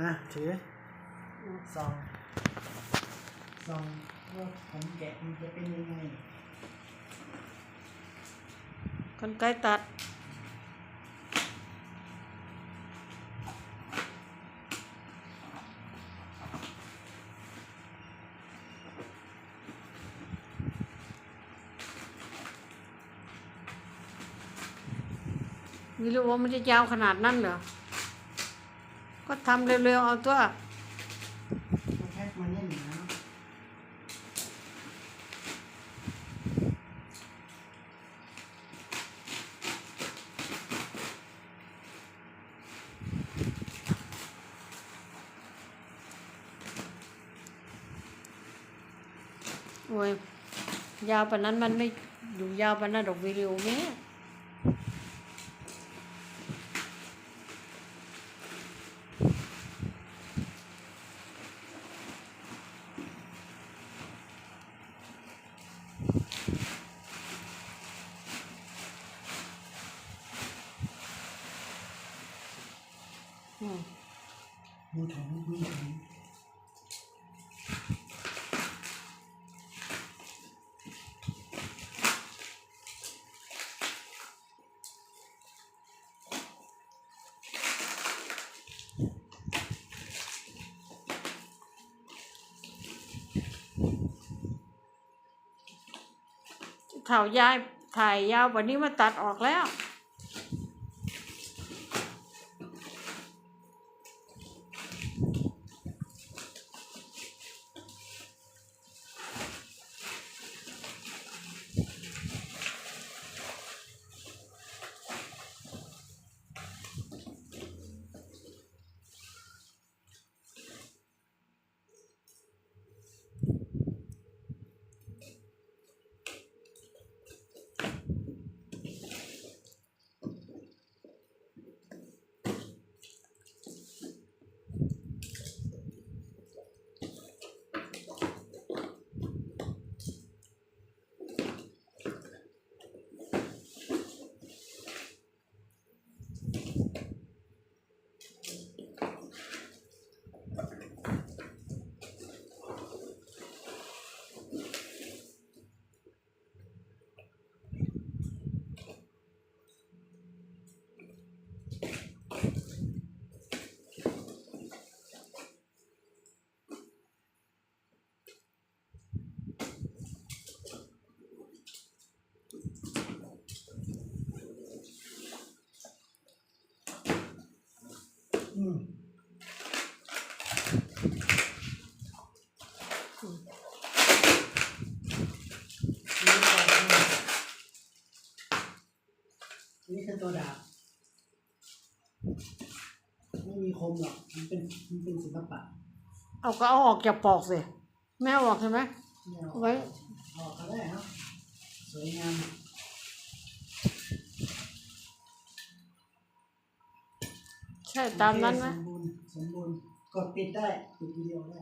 อะถือซองซองว่าผมแกะมันจะเป็นยังไงคนไกลตัดไม่รู้ว่ามันจะยาวขนาดนั้นเหรอ ก็ทำเร็วๆเอาตัวโอ้ยยาวปานนั้นมันไม่อยู่ยาวปานนั้นดอกวิดีโอแม่ มีถุงมีถุงเถายายถ่ายยาวว่านี้มาตัดออกแล้ว นี่คือตัวดาบไม่มีคมหรอก มันเป็นมันเป็นศิลปะเอาก็เอาออกจากปอกสิไม่เอาออกใช่ไหม เอาไว้ ออกก็ได้ครับสวยงาม ใช่ตามนั้นไหมโอเคสมบูรณ์สมบูรณ์กดปิดได้ปิดวิดีโอได้